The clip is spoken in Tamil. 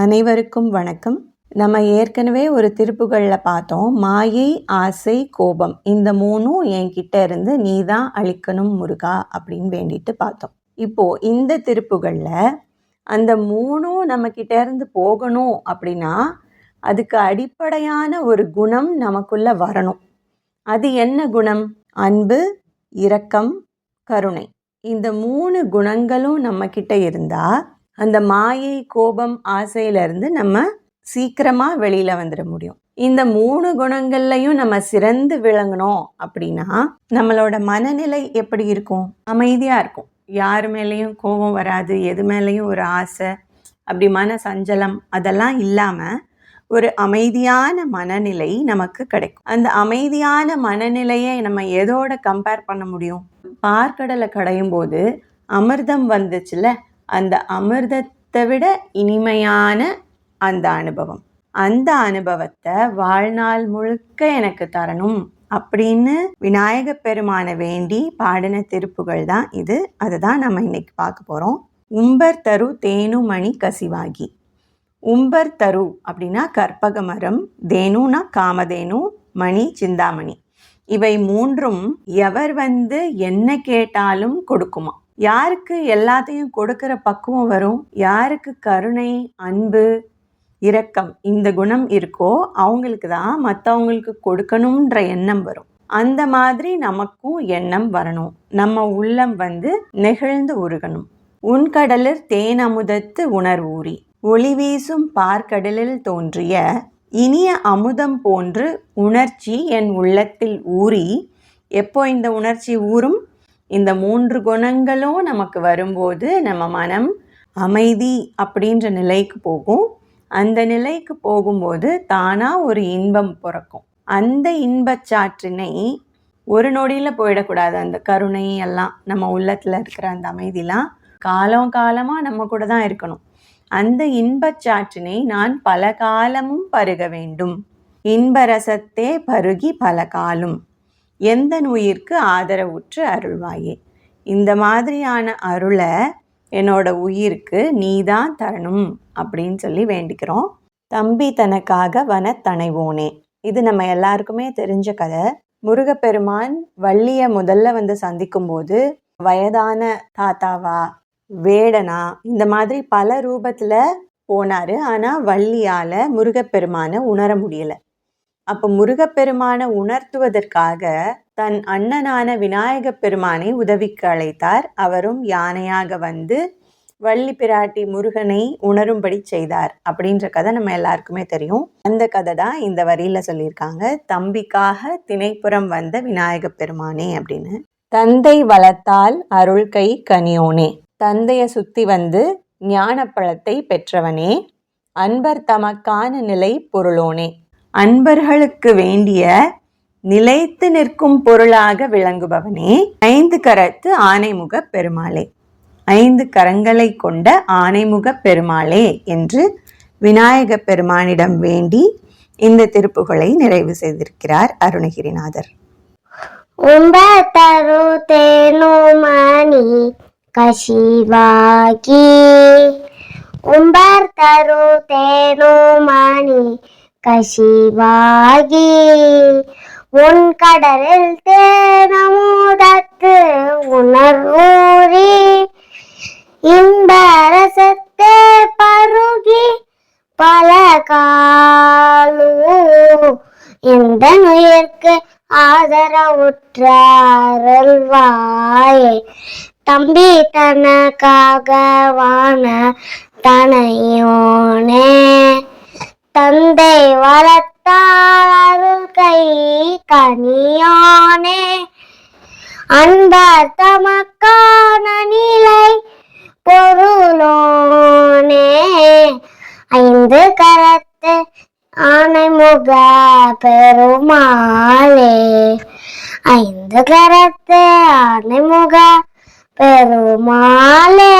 அனைவருக்கும் வணக்கம். நம்ம ஏற்கனவே ஒரு திருப்புகளில் பார்த்தோம். மாயை ஆசை கோபம். இந்த மூணும் என்கிட்ட இருந்து நீ தான் அழிக்கணும் முருகா அப்படின்னு வேண்டிட்டு பார்த்தோம். இப்போ இந்த திருப்புகளில் அந்த மூணும் நம்ம கிட்ட இருந்து போகணும் அப்படின்னா அதுக்கு அடிப்படையான ஒரு குணம் நமக்குள்ள வரணும். அது என்ன குணம்? அன்பு இரக்கம் கருணை. இந்த மூணு குணங்களும் நம்மக்கிட்ட இருந்தால் அந்த மாயை கோபம் ஆசையிலிருந்து நம்ம சீக்கிரமாக வெளியில் வந்துட முடியும். இந்த மூணு குணங்கள்லையும் நம்ம சிறந்து விளங்கணும் அப்படின்னா நம்மளோட மனநிலை எப்படி இருக்கும்? அமைதியாக இருக்கும். யார் மேலேயும் கோபம் வராது எது மேலேயும் ஒரு ஆசை அப்படி மன சஞ்சலம் அதெல்லாம் இல்லாமல் ஒரு அமைதியான மனநிலை நமக்கு கிடைக்கும். அந்த அமைதியான மனநிலையை நம்ம எதோட கம்பேர் பண்ண முடியும்? பார்க்கடலை கடையும் போது அமிர்தம் வந்துச்சுல அந்த அமிர்தத்தை விட இனிமையான அந்த அனுபவம். அந்த அனுபவத்தை வாழ்நாள் முழுக்க எனக்கு தரணும் அப்படின்னு விநாயக பெருமானை வேண்டி பாடின திருப்புகள் தான் இது. அதுதான் நம்ம இன்னைக்கு பார்க்க போகிறோம் உம்பர் தரு தேனு மணி கசிவாகி. உம்பர் தரு அப்படின்னா கற்பக மரம் தேனுனா காமதேனு மணி சிந்தாமணி. இவை மூன்றும் எவர் வந்து என்ன கேட்டாலும் கொடுக்குமா? யாருக்கு எல்லாத்தையும் கொடுக்கிற பக்குவம் வரும்? யாருக்கு கருணை அன்பு இரக்கம் இந்த குணம் இருக்கோ அவங்களுக்கு தான் மற்றவங்களுக்கு கொடுக்கணுன்ற எண்ணம் வரும். அந்த மாதிரி நமக்கும் எண்ணம் வரணும். நம்ம உள்ளம் வந்து நெகிழ்ந்து உருகணும். உன்கடலில் தேனமுதத்து உணர்வூறி ஒளி வீசும் பார்க்கடலில் தோன்றிய இனிய அமுதம் போன்று உணர்ச்சி என் உள்ளத்தில் ஊறி எப்போ இந்த உணர்ச்சி ஊறும்? இந்த மூன்று குணங்களும் நமக்கு வரும்போது நம்ம மனம் அமைதி அப்படின்ற நிலைக்கு போகும். அந்த நிலைக்கு போகும்போது தானாக ஒரு இன்பம் பிறக்கும். அந்த இன்பச்சாற்றினை ஒரு நொடியில் போயிடக்கூடாது. அந்த கருணை எல்லாம் நம்ம உள்ளத்தில் இருக்கிற அந்த அமைதிலாம் காலம் காலமாக நம்ம கூட தான் இருக்கணும். அந்த இன்பச்சாற்றினை நான் பல காலமும் பருக வேண்டும். இன்பரசத்தே பருகி பல காலம். எந்த உயிர்க்கு ஆதரவுற்று அருள்வாயே? இந்த மாதிரியான அருளை என்னோட உயிருக்கு நீ தான் தரணும் அப்படின்னு சொல்லி வேண்டிக்கிறோம். தம்பி தனக்காக வனத்தனைவோனே இது நம்ம எல்லாருக்குமே தெரிஞ்ச கதை. முருகப்பெருமான் வள்ளியை முதல்ல வந்து சந்திக்கும்போது வயதான தாத்தாவா வேடனா இந்த மாதிரி பல ரூபத்தில் போனார். ஆனால் வள்ளியால் முருகப்பெருமானை உணர முடியலை. அப்போ முருகப்பெருமானை உணர்த்துவதற்காக தன் அண்ணனான விநாயக பெருமானை உதவிக்கு அழைத்தார். அவரும் யானையாக வந்து வள்ளி பிராட்டி முருகனை உணரும்படி செய்தார் அப்படின்ற கதை நம்ம எல்லாருக்குமே தெரியும். அந்த கதை தான் இந்த வரியில சொல்லியிருக்காங்க. தம்பிக்காக திணைப்புறம் வந்த விநாயக பெருமானே அப்படின்னு. தந்தை வளத்தால் அருள் கை கனியோனே. தந்தைய சுத்தி வந்து ஞானப்பழத்தை பெற்றவனே. அன்பர் தமக்கான நிலை பொருளோனே. அன்பர்களுக்கு வேண்டிய நிலைத்து நிற்கும் பொருளாக விளங்குபவனே ஐந்து கரத்து ஆனைமுக பெருமாளே ஐந்து கரங்களை கொண்ட ஆனைமுக பெருமாளே என்று விநாயக பெருமானிடம் வேண்டி இந்த திருப்புகளை நிறைவு செய்திருக்கிறார் அருணகிரிநாதர் ಒಂಬತ್ತರು ತೇನು ಮಣಿ ಕಶಿವಾಗಿ ಒಂಬತ್ತರು ತೇನು மணி கசிவாகி உன் கடலில் தேனமுதத்து உணர்வூரி இந்த ரசத்தே பருகி பல காலு இந்த நுயிர்க்கு ஆதரவுற்ற தம்பி தனக்காக வான தனையோனே தந்தை வளர்த்தால் அருள் கை கனியானே. அன்பர் தமக்கான நிலை பொருளோனே. ஐந்து கரத்து ஆனைமுக பெருமாளே. ஐந்து கரத்து ஆனைமுக பெருமாளே.